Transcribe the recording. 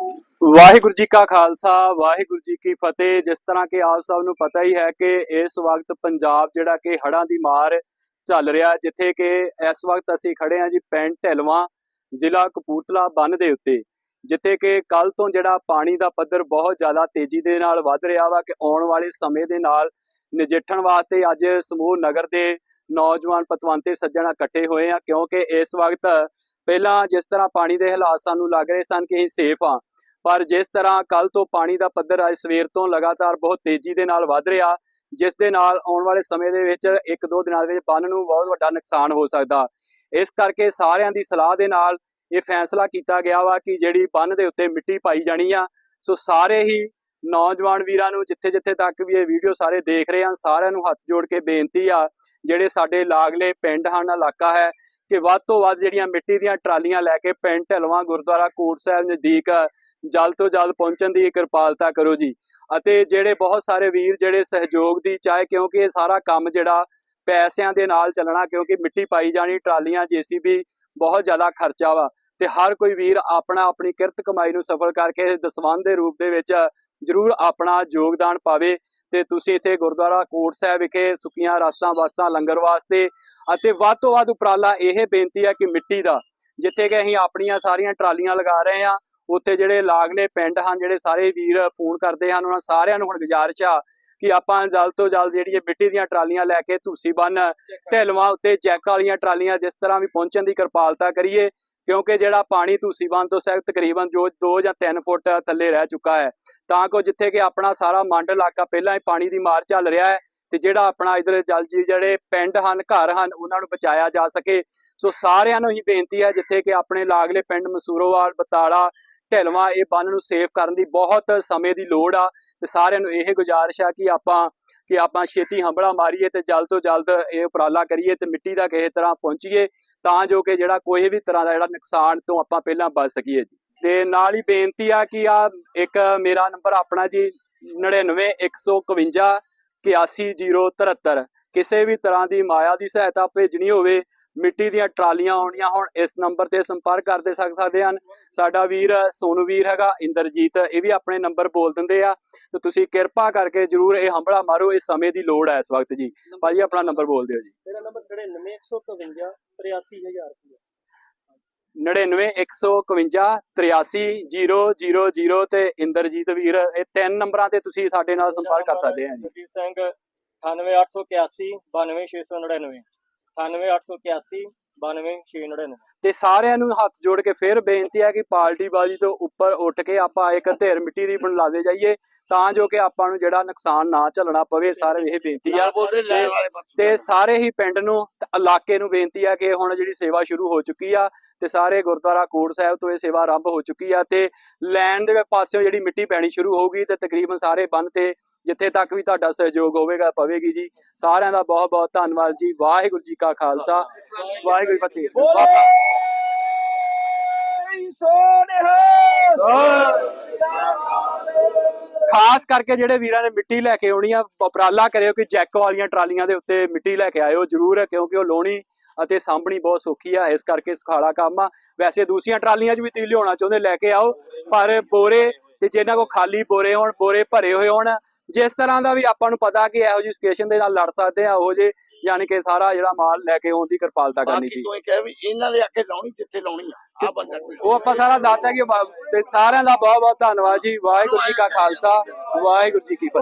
ਵਾਹਿਗੁਰੂ ਜੀ ਕਾ ਖਾਲਸਾ, ਵਾਹਿਗੁਰੂ ਜੀ ਕੀ ਫਤਿਹ। ਜਿਸ ਤਰ੍ਹਾਂ ਕਿ ਆਪ ਸਭ ਨੂੰ ਪਤਾ ਹੀ ਹੈ ਕਿ ਇਸ ਵਕਤ ਪੰਜਾਬ ਜਿਹੜਾ ਕਿ ਹੜ੍ਹਾਂ ਦੀ ਮਾਰ ਚੱਲ ਰਿਹਾ ਜਿੱਥੇ ਕਿ ਇਸ ਵਕਤ ਅਸੀਂ ਖੜੇ ਹਾਂ ਜੀ ਪਿੰਡ ਢਿਲਵਾਂ, ਜ਼ਿਲ੍ਹਾ ਕਪੂਰਥਲਾ ਬੰਨ ਦੇ ਉੱਤੇ, ਜਿੱਥੇ ਕਿ ਕੱਲ ਤੋਂ ਜਿਹੜਾ ਪਾਣੀ ਦਾ ਪੱਧਰ ਬਹੁਤ ਜ਼ਿਆਦਾ ਤੇਜ਼ੀ ਦੇ ਨਾਲ ਵੱਧ ਰਿਹਾ ਵਾ ਕਿ ਆਉਣ ਵਾਲੇ ਸਮੇਂ ਦੇ ਨਾਲ ਨਜਿੱਠਣ ਵਾਸਤੇ ਅੱਜ ਸਮੂਹ ਨਗਰ ਦੇ ਨੌਜਵਾਨ ਪਤਵੰਤੇ ਸੱਜਣ ਇਕੱਠੇ ਹੋਏ ਆ, ਕਿਉਂਕਿ ਇਸ ਵਕਤ ਪਹਿਲਾਂ ਜਿਸ ਤਰ੍ਹਾਂ ਪਾਣੀ ਦੇ ਹਾਲਾਤ ਸਾਨੂੰ ਲੱਗ ਰਹੇ ਸਨ ਕਿ ਅਸੀਂ ਸੇਫ ਆ ਪਰ ਜਿਸ ਤਰ੍ਹਾਂ ਕੱਲ ਤੋਂ ਪਾਣੀ ਦਾ ਪੱਧਰ ਅੱਜ ਸਵੇਰ ਤੋਂ ਲਗਾਤਾਰ ਬਹੁਤ ਤੇਜ਼ੀ ਦੇ ਨਾਲ ਵੱਧ ਰਿਹਾ, ਜਿਸ ਦੇ ਨਾਲ ਆਉਣ ਵਾਲੇ ਸਮੇਂ ਦੇ ਵਿੱਚ ਇੱਕ ਦੋ ਦਿਨਾਂ ਦੇ ਵਿੱਚ ਬੰਨ ਨੂੰ ਬਹੁਤ ਵੱਡਾ ਨੁਕਸਾਨ ਹੋ ਸਕਦਾ। ਇਸ ਕਰਕੇ ਸਾਰਿਆਂ ਦੀ ਸਲਾਹ ਦੇ ਨਾਲ ਇਹ ਫੈਸਲਾ ਕੀਤਾ ਗਿਆ ਵਾ ਕਿ ਜਿਹੜੀ ਬੰਨ ਦੇ ਉੱਤੇ ਮਿੱਟੀ ਪਾਈ ਜਾਣੀ ਆ, ਸੋ ਸਾਰੇ ਹੀ ਨੌਜਵਾਨ ਵੀਰਾਂ ਨੂੰ ਜਿੱਥੇ ਜਿੱਥੇ ਤੱਕ ਵੀ ਇਹ ਵੀਡੀਓ ਸਾਰੇ ਦੇਖ ਰਹੇ ਹਨ, ਸਾਰਿਆਂ ਨੂੰ ਹੱਥ ਜੋੜ ਕੇ ਬੇਨਤੀ ਆ, ਜਿਹੜੇ ਸਾਡੇ ਲਾਗਲੇ ਪਿੰਡ ਹਨ, ਇਲਾਕਾ ਹੈ, ਕਿ ਵੱਧ ਤੋਂ ਵੱਧ ਜਿਹੜੀਆਂ ਮਿੱਟੀ ਦੀਆਂ ਟਰਾਲੀਆਂ ਲੈ ਕੇ ਪਿੰਡ ਢਲਵਾਂ, ਗੁਰਦੁਆਰਾ ਕੋਟ ਸਾਹਿਬ ਨਜ਼ਦੀਕ ਜਲਦ ਤੋਂ ਜਲਦ ਪਹੁੰਚਣ ਦੀ ਕਿਰਪਾਲਤਾ ਕਰੋ ਜੀ। ਅਤੇ ਜਿਹੜੇ ਬਹੁਤ ਸਾਰੇ ਵੀਰ ਜਿਹੜੇ ਸਹਿਯੋਗ ਦੀ ਚਾਹੇ ਕਿਉਂਕਿ ਇਹ ਸਾਰਾ ਕੰਮ ਜਿਹੜਾ ਪੈਸਿਆਂ ਦੇ ਨਾਲ ਚੱਲਣਾ ਕਿਉਂਕਿ ਮਿੱਟੀ ਪਾਈ ਜਾਣੀ, ਟਰਾਲੀਆਂ, ਜੀਸੀਬੀ ਬਹੁਤ ਜ਼ਿਆਦਾ ਖਰਚਾ ਵਾ। ਤੇ ਹਰ ਕੋਈ ਵੀਰ ਆਪਣਾ ਆਪਣੀ ਕਿਰਤ ਕਮਾਈ ਨੂੰ ਸਫਲ ਕਰਕੇ ਦਸਵੰਧ ਦੇ ਰੂਪ ਦੇ ਵਿੱਚ ਜ਼ਰੂਰ ਆਪਣਾ ਯੋਗਦਾਨ ਪਾਵੇ। ਤੇ ਤੁਸੀਂ ਇੱਥੇ ਗੁਰਦੁਆਰਾ ਕੋਟ ਸਾਹਿਬ ਵਿਖੇ ਸੁੱਕੀਆਂ ਰਸਤਾਂ ਵਸਤਾਂ ਲੰਗਰ ਵਾਸਤੇ ਅਤੇ ਵੱਧ ਤੋਂ ਵੱਧ ਉਪਰਾਲਾ ਇਹ ਬੇਨਤੀ ਹੈ ਕਿ ਮਿੱਟੀ ਦਾ, ਜਿੱਥੇ ਕਿ ਅਸੀਂ ਆਪਣੀਆਂ ਸਾਰੀਆਂ ਟਰਾਲੀਆਂ ਲਗਾ ਰਹੇ ਹਾਂ ਉੱਥੇ ਜਿਹੜੇ ਲਾਗਲੇ ਪਿੰਡ ਹਨ, ਜਿਹੜੇ ਸਾਰੇ ਵੀਰ ਫੋਨ ਕਰਦੇ ਹਨ, ਉਹਨਾਂ ਸਾਰਿਆਂ ਨੂੰ ਹੁਣ ਗੁਜ਼ਾਰਿਸ਼ ਆ ਕਿ ਆਪਾਂ ਜਲਦ ਤੋਂ ਜਲਦ ਜਿਹੜੀ ਇਹ ਮਿੱਟੀ ਦੀਆਂ ਟਰਾਲੀਆਂ ਲੈ ਕੇ ਧੂਸੀ ਬੰਨ ਢਿਲਵਾਂ ਉੱਤੇ ਚੈੱਕ ਵਾਲੀਆਂ ਟਰਾਲੀਆਂ ਜਿਸ ਤਰ੍ਹਾਂ ਵੀ ਪਹੁੰਚਣ ਦੀ ਕਿਰਪਾਲਤਾ ਕਰੀਏ, ਕਿਉਂਕਿ ਜਿਹੜਾ ਪਾਣੀ ਧੂਸੀ ਬੰਨ ਤੋਂ ਸਹਿ ਤਕਰੀਬਨ ਜੋ 2 ਜਾਂ 3 ਫੁੱਟ ਥੱਲੇ ਰਹਿ ਚੁੱਕਾ ਹੈ, ਤਾਂ ਕੋ ਜਿੱਥੇ ਕਿ ਆਪਣਾ ਸਾਰਾ ਮੰਡ ਇਲਾਕਾ ਪਹਿਲਾਂ ਹੀ ਪਾਣੀ ਦੀ ਮਾਰ ਚੱਲ ਰਿਹਾ ਹੈ ਤੇ ਜਿਹੜਾ ਆਪਣਾ ਇਧਰ ਜਲ ਜੀ ਜਿਹੜੇ ਪਿੰਡ ਹਨ, ਘਰ ਹਨ, ਉਹਨਾਂ ਨੂੰ ਬਚਾਇਆ ਜਾ ਸਕੇ। ਸੋ ਸਾਰਿਆਂ ਨੂੰ ਹੀ ਬੇਨਤੀ ਹੈ ਜਿੱਥੇ ਕਿ ਆਪਣੇ ਲਾਗਲੇ ਪਿੰਡ ਮਸੂਰੋਵਾਲ, ਬਤਾਲਾ ਢਿਲਵਾਂ ਇਹ ਬੰਨ ਨੂੰ ਸੇਫ ਕਰਨ ਦੀ ਬਹੁਤ ਸਮੇਂ ਦੀ ਲੋੜ ਆ ਤੇ ਸਾਰਿਆਂ ਨੂੰ ਇਹ ਗੁਜ਼ਾਰਿਸ਼ ਆ ਕਿ ਆਪਾਂ ਕਿ ਆਪਾਂ ਛੇਤੀ ਹੰਬੜਾ ਮਾਰੀਏ ਤੇ ਜਲਦ ਤੋਂ ਜਲਦ ਇਹ ਉਪਰਾਲਾ ਕਰੀਏ ਤੇ ਮਿੱਟੀ ਦਾ ਕਿਸੇ ਤਰ੍ਹਾਂ ਪਹੁੰਚੀਏ ਤਾਂ ਜੋ ਕਿ ਜਿਹੜਾ ਕੋਈ ਵੀ ਤਰ੍ਹਾਂ ਦਾ ਜਿਹੜਾ ਨੁਕਸਾਨ ਤੋਂ ਆਪਾਂ ਪਹਿਲਾਂ ਬਚ ਸਕੀਏ ਜੀ। ਤੇ ਨਾਲ ਹੀ ਬੇਨਤੀ ਆ ਕਿ ਆ ਇੱਕ ਮੇਰਾ ਨੰਬਰ ਆਪਣਾ ਜੀ 99151 81073 ਕਿਸੇ ਵੀ ਤਰ੍ਹਾਂ ਦੀ ਮਾਇਆ ਦੀ ਸਹਾਇਤਾ ਭੇਜਣੀ ਹੋਵੇ ਮਿੱਟੀ ਦੀਆਂ ਟਰਾਲੀਆਂ ਆਉਣੀਆਂ ਹੁਣ ਇਸ ਨੰਬਰ ਤੇ ਸੰਪਰਕ ਕਰਦੇ ਸਕ- ਸਕਦੇ ਹਨ। ਸਾਡਾ ਵੀਰ ਸੋਨੂ ਵੀਰ ਹੈਗਾ ਇੰਦਰਜੀਤ ਇਹ ਵੀ ਆਪਣੇ ਨੰਬਰ ਬੋਲ ਦਿੰਦੇ ਆ। ਤੇ ਤੁਸੀਂ ਕਿਰਪਾ ਕਰਕੇ ਜਰੂਰ ਇਹ ਹੰਬੜਾ ਮਾਰੋ ਇਸ ਸਮੇਂ ਦੀ ਲੋੜ ਹੈ ਇਸ ਵਕਤ ਜੀ। ਭਾਜੀ ਆਪਣਾ ਨੰਬਰ ਬੋਲ ਦਿਓ ਜੀ। ਮੇਰਾ ਨੰਬਰ 99151 83000 ਰੁਪਏ 99151 ਤੇ ਇੰਦਰਜੀਤ ਵੀਰ ਇਹ ਤਿੰਨ ਨੰਬਰਾਂ ਤੇ ਤੁਸੀਂ ਸਾਡੇ ਨਾਲ ਸੰਪਰਕ ਕਰ ਸਕਦੇ ਆ ਜੀ। ਸਿੰਘ 98881 92699 98881 92699 ਤੇ ਸਾਰਿਆਂ ਨੂੰ ਹੱਥ ਜੋੜ ਕੇ ਫਿਰ ਬੇਨਤੀ ਹੈ ਕਿ ਪਾਰਟੀ ਬਾਜੀ ਤੋਂ ਉੱਪਰ ਉੱਠ ਕੇ ਆਪਾਂ ਇੱਕ ਢੇਰ ਮਿੱਟੀ ਦੀ ਬਣਾ ਦੇ ਜਾਈਏ ਤਾਂ ਜੋ ਕਿ ਆਪਾਂ ਨੂੰ ਜਿਹੜਾ ਨੁਕਸਾਨ ਨਾ ਝੱਲਣਾ ਪਵੇ ਸਾਰੇ ਇਹ ਬੇਨਤੀ ਆ। ਤੇ ਸਾਰੇ ਹੀ ਪਿੰਡ ਨੂੰ ਇਲਾਕੇ ਨੂੰ ਬੇਨਤੀ ਆ ਕਿ ਹੁਣ ਜਿਹੜੀ ਸੇਵਾ ਸ਼ੁਰੂ ਹੋ ਚੁੱਕੀ ਆ ਤੇ ਸਾਰੇ ਗੁਰਦੁਆਰਾ ਕੋਟ ਸਾਹਿਬ ਤੋਂ ਇਹ ਸੇਵਾ ਆਰੰਭ ਹੋ ਚੁੱਕੀ ਆ ਤੇ ਲੈਣ ਦੇ ਪਾਸਿਓਂ ਜਿਹੜੀ ਮਿੱਟੀ ਪੈਣੀ ਸ਼ੁਰੂ ਹੋਊਗੀ ਤੇ ਤਕਰੀਬਨ ਸਾਰੇ ਬੰਨ ਤੇ ਜਿੱਥੇ ਤੱਕ ਵੀ ਤੁਹਾਡਾ ਸਹਿਯੋਗ ਹੋਵੇਗਾ ਪਵੇਗੀ ਜੀ। ਸਾਰਿਆਂ ਦਾ ਬਹੁਤ ਬਹੁਤ ਧੰਨਵਾਦ ਜੀ। ਵਾਹਿਗੁਰੂ ਜੀ ਕਾ ਖਾਲਸਾ। ਵਾਹਿਗੁਰੂ ਫਤਿਹ। ਖਾਸ ਕਰਕੇ ਜਿਹੜੇ ਵੀਰਾਂ ਨੇ ਮਿੱਟੀ ਲੈ ਕੇ ਆਉਣੀ ਆ ਉਪਰਾਲਾ ਕਰਿਓ ਕਿ ਜੈਕ ਵਾਲੀਆਂ ਟਰਾਲੀਆਂ ਦੇ ਉੱਤੇ ਮਿੱਟੀ ਲੈ ਕੇ ਆਇਓ ਜਰੂਰ ਕਿਉਂਕਿ ਉਹ ਲੋਣੀ ਅਤੇ ਸਾਂਭਣੀ ਬਹੁਤ ਸੌਖੀ ਆ ਇਸ ਕਰਕੇ ਸੁਖਾਲਾ ਕੰਮ ਆ। ਵੈਸੇ ਦੂਸਰੀਆਂ ਟਰਾਲੀਆਂ 'ਚ ਵੀ ਤੁਸੀਂ ਲਿਆਉਣਾ ਚਾਹੁੰਦੇ ਲੈ ਕੇ ਆਓ ਪਰ ਬੋਰੇ ਤੇ ਜਿਹਨਾਂ ਕੋ ਖਾਲੀ ਬੋਰੇ ਹੋਣ ਬੋਰੇ ਭਰੇ ਹੋਏ ਹੋਣ ਜਿਸ ਤਰ੍ਹਾਂ ਦਾ ਵੀ ਆਪਾਂ ਨੂੰ ਪਤਾ ਕਿ ਇਹੋ ਜਿਹੀ ਸਿਚੁਏਸ਼ਨ ਦੇ ਨਾਲ ਲੜ ਸਕਦੇ ਆ ਉਹ ਜੇ ਯਾਨੀ ਕਿ ਸਾਰਾ ਜਿਹੜਾ ਮਾਲ ਲੈ ਕੇ ਆਉਣ ਦੀ ਕਿਰਪਾਲਤਾ ਕਰਨੀ ਕੋਈ ਕਹੇ ਵੀ ਇਹਨਾਂ ਦੇ ਅੱਗੇ ਲਾਉਣੀ ਜਿੱਥੇ ਲਾਉਣੀ ਆ ਆ ਬੰਦਾ ਕੋਈ ਉਹ ਆਪਾਂ ਸਾਰਾ ਦੱਸਦਾ ਕਿ ਸਾਰਿਆਂ ਦਾ ਬਹੁਤ ਬਹੁਤ ਧੰਨਵਾਦ ਜੀ। ਵਾਹਿਗੁਰੂ ਜੀ ਕਾ ਖਾਲਸਾ ਵਾਹਿਗੁਰੂ ਜੀ ਕੀ ਫਤਿਹ।